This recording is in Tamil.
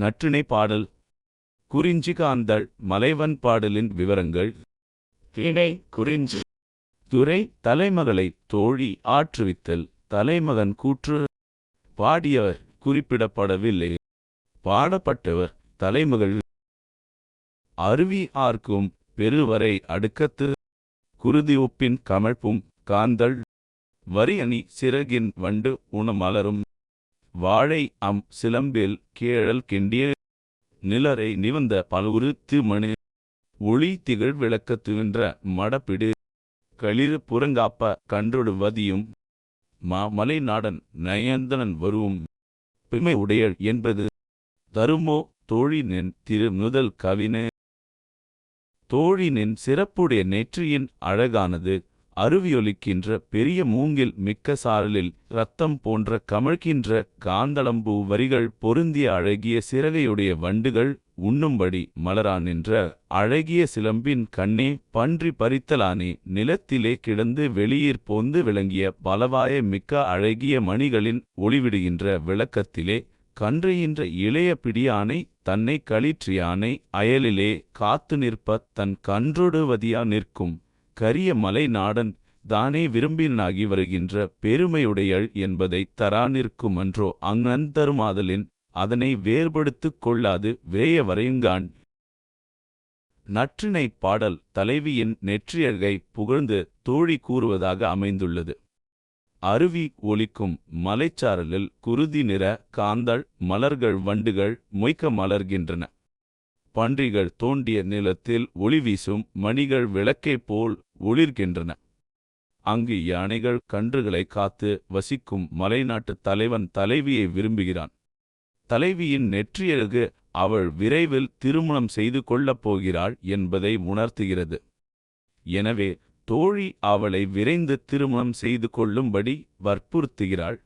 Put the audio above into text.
நற்றிணை பாடல். குறிஞ்சி காந்தள் மலைவன் பாடலின் விவரங்கள். திணை குறிஞ்சி. துறை தலைமகளை தோழி ஆற்றுவித்தல் தலைமகன் கூற்று. பாடியவர் குறிப்பிடப்படவில்லை. பாடப்பட்டவர் தலைமகள். அருவி ஆர்க்கும் பெருவரை அடுக்கத்து. குருதி ஒப்பின் கமழ்ப்பும் காந்தள். வரியணி சிறகின் வண்டு உணமலரும். வாழை அம் சிலம்பில் கேழல் கிண்டிய நிலரை நிவந்த பல்வுரு திருமணி ஒளி திகழ் விளக்கத்துகின்ற மடப்பிடு. களிறு புறங்காப்ப கன்றொடுவதியும் மாமலை நாடன் நயந்தனன் வருவும். பிமை உடையள் என்பது தருமோ தோழினின் திரு முதல் கவினு. தோழினின் சிறப்புடைய நெற்றியின் அழகானது. அருவியொலிக்கின்ற பெரிய மூங்கில் மிக்க சாரலில் இரத்தம் போன்ற கமழ்கின்ற காந்தளம்பூ வரிகள் பொருந்திய அழகிய சிறகையுடைய வண்டுகள் உண்ணும்படி மலரா நின்ற அழகிய சிலம்பின் கண்ணே பன்றி பறித்தலானே நிலத்திலே கிடந்து வெளியிற் போந்து விளங்கிய பலவாய மிக்க அழகிய மணிகளின் ஒளிவிடுகின்ற விளக்கத்திலே கன்றையின்ற இளைய பிடியானை தன்னை களிற்றியானை அயலிலே காத்து நிற்ப தன் கன்றொடுவதியா நிற்கும். கரிய மலை நாடன் தானே விரும்பினாகி வருகின்ற பெருமையுடையள் என்பதை தராநிற்குமன்றோ அங்கன் தருமாதலின் அதனை வேறுபடுத்துக் கொள்ளாது வேய வரையுங்கான் நற்றினை பாடல் தலைவியின் நெற்றியழகை புகழ்ந்து தோழி கூறுவதாக அமைந்துள்ளது. அருவி ஒலிக்கும் மலைச்சாரலில் குருதி நிற காந்தள் மலர்கள் வண்டுகள் மொய்க்க மலர்கின்றன. பன்றிகள் தோண்டிய நிலத்தில் ஒளி வீசும் மணிகள் விளக்கைப் போல் ஒளிர்கின்றன. அங்கு யானைகள் கன்றுகளை காத்து வசிக்கும் மலைநாட்டு தலைவன் தலைவியை விரும்புகிறான். தலைவியின் நெற்றியழகு அவள் விரைவில் திருமணம் செய்து கொள்ளப் போகிறாள் என்பதை உணர்த்துகிறது. எனவே தோழி அவளை விரைந்து திருமணம் செய்து கொள்ளும்படி வற்புறுத்துகிறாள்.